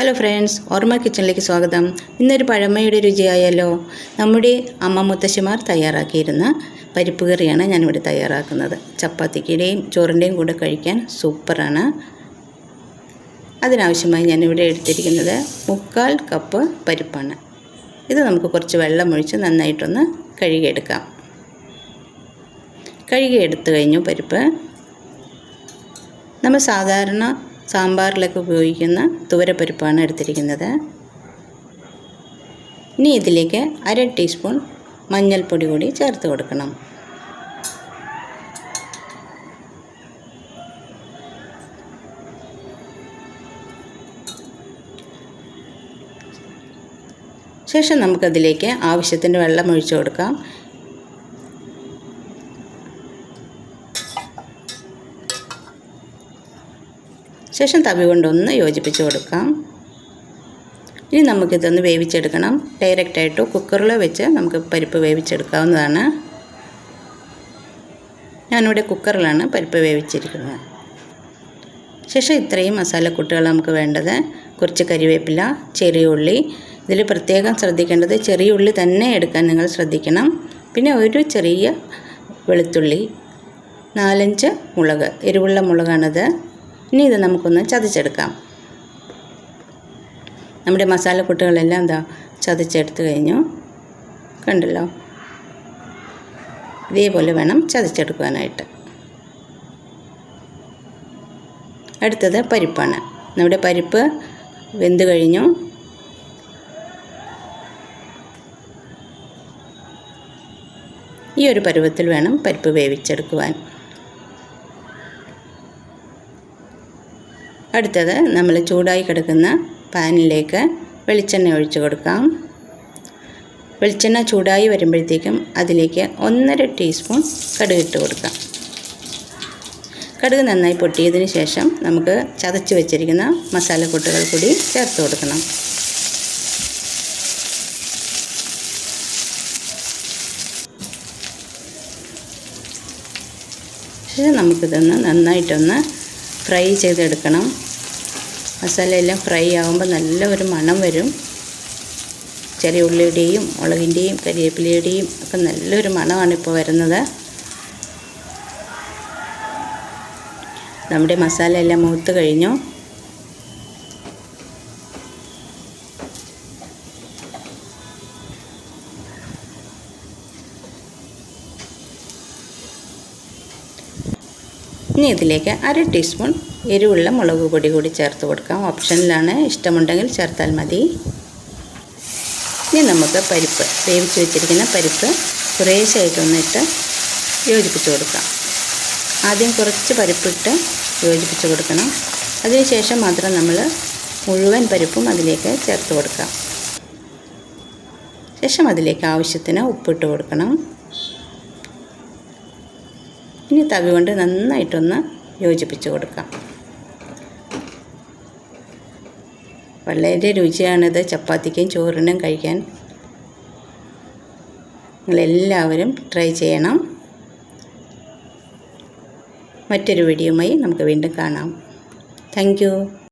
Hello friends ഓർമ്മ കിച്ചണിലേക്ക് സ്വാഗതം. ഇന്നൊരു പഴമയുടെ രുചിയായല്ലോ. നമ്മുടെ അമ്മ മുത്തശ്ശിമാർ തയ്യാറാക്കിയിരുന്ന പരിപ്പ് കറിയാണ് ഞാനിവിടെ തയ്യാറാക്കുന്നത്. ചപ്പാത്തിക്കുടെയും ചോറിന്റെയും കൂടെ കഴിക്കാൻ സൂപ്പറാണ്. അതിനാവശ്യമായി ഞാനിവിടെ എടുത്തിരിക്കുന്നത് മുക്കാൽ കപ്പ് പരിപ്പാണ്. ഇത് നമുക്ക് കുറച്ച് വെള്ളം ഒഴിച്ച് നന്നായിട്ടൊന്ന് കഴുകിയെടുക്കാം. കഴുകിയെടുത്തു കഴിഞ്ഞു പരിപ്പ്. നമ്മൾ സാധാരണ സാമ്പാറിലൊക്കെ ഉപയോഗിക്കുന്ന തുവരപ്പരിപ്പാണ് എടുത്തിരിക്കുന്നത്. ഇനി ഇതിലേക്ക് അര ടീസ്പൂൺ മഞ്ഞൾപ്പൊടി കൂടി ചേർത്ത് കൊടുക്കണം. ശേഷം നമുക്കതിലേക്ക് ആവശ്യത്തിന് വെള്ളം ഒഴിച്ചു കൊടുക്കാം. ശേഷം തവി കൊണ്ടൊന്ന് യോജിപ്പിച്ച് കൊടുക്കാം. ഇനി നമുക്കിതൊന്ന് വേവിച്ചെടുക്കണം. ഡയറക്റ്റായിട്ട് കുക്കറിലോ വെച്ച് നമുക്ക് പരിപ്പ് വേവിച്ചെടുക്കാവുന്നതാണ്. ഞാനിവിടെ കുക്കറിലാണ് പരിപ്പ് വേവിച്ചിരിക്കുന്നത്. ശേഷം ഇത്രയും മസാലക്കൂട്ടുകൾ നമുക്ക് വേണ്ടത്. കുറച്ച് കരിവേപ്പില ചെറിയ ഉള്ളി. ഇതിൽ പ്രത്യേകം ശ്രദ്ധിക്കേണ്ടത് ചെറിയ ഉള്ളി തന്നെ എടുക്കാൻ നിങ്ങൾ ശ്രദ്ധിക്കണം. പിന്നെ ഒരു ചെറിയ വെളുത്തുള്ളി നാലഞ്ച് മുളക് എരിവുള്ള മുളകാണത്. ഇനി ഇത് നമുക്കൊന്ന് ചതച്ചെടുക്കാം. നമ്മുടെ മസാല മസാലക്കൂട്ടുകളെല്ലാം എന്താ ചതച്ചെടുത്ത് കഴിഞ്ഞു. കണ്ടല്ലോ? ഇതേപോലെ വേണം ചതച്ചെടുക്കുവാനായിട്ട്. അടുത്തത് പരിപ്പാണ്. നമ്മുടെ പരിപ്പ് വെന്ത് കഴിഞ്ഞു. ഈ ഒരു പരുവത്തിൽ വേണം പരിപ്പ് വേവിച്ചെടുക്കുവാൻ. അടുത്തത് നമ്മൾ ചൂടായി കിടക്കുന്ന പാനിലേക്ക് വെളിച്ചെണ്ണ ഒഴിച്ച് കൊടുക്കാം. വെളിച്ചെണ്ണ ചൂടായി വരുമ്പോഴത്തേക്കും അതിലേക്ക് ഒന്നര ടീസ്പൂൺ കടുക് ഇട്ട് കൊടുക്കാം. കടുക് നന്നായി പൊട്ടിയതിന് ശേഷം നമുക്ക് ചതച്ച് വെച്ചിരിക്കുന്ന മസാലക്കൂട്ടുകൾ കൂടി ചേർത്ത് കൊടുക്കണം. നമുക്കിതൊന്ന് നന്നായിട്ടൊന്ന് ഫ്രൈ ചെയ്തെടുക്കണം. മസാലയെല്ലാം ഫ്രൈ ആകുമ്പോൾ നല്ല ഒരു മണം വരും. ചെറിയ ഉള്ളിയുടെയും മുളകിന്റെയും കരിവേപ്പിലയുടെയും ഒക്കെ നല്ലൊരു മണമാണ് ഇപ്പോൾ വരുന്നത്. നമ്മുടെ മസാല എല്ലാം മൂത്ത് കഴിഞ്ഞു. ഇനി ഇതിലേക്ക് അര ടീസ്പൂൺ എരിവുള്ള മുളക് പൊടി കൂടി ചേർത്ത് കൊടുക്കാം. ഓപ്ഷനിലാണ് ഇഷ്ടമുണ്ടെങ്കിൽ ചേർത്താൽ മതി. ഇനി നമുക്ക് പരിപ്പ് വേവിച്ച് വെച്ചിരിക്കുന്ന പരിപ്പ് കുറേശ്ശായിട്ടൊന്നിട്ട് യോജിപ്പിച്ച് കൊടുക്കാം. ആദ്യം കുറച്ച് പരിപ്പിട്ട് യോജിപ്പിച്ച് കൊടുക്കണം. അതിനുശേഷം മാത്രം നമ്മൾ മുഴുവൻ പരിപ്പും അതിലേക്ക് ചേർത്ത് കൊടുക്കാം. ശേഷം അതിലേക്ക് ആവശ്യത്തിന് ഉപ്പിട്ട് കൊടുക്കണം. ഇനി തവി കൊണ്ട് നന്നായിട്ടൊന്ന് യോജിപ്പിച്ച് കൊടുക്കാം. വളരെ രുചിയാണിത്. ചപ്പാത്തിക്കും ചോറിനും കഴിക്കാൻ നിങ്ങളെല്ലാവരും ട്രൈ ചെയ്യണം. മറ്റൊരു വീഡിയോയുമായി നമുക്ക് വീണ്ടും കാണാം. താങ്ക്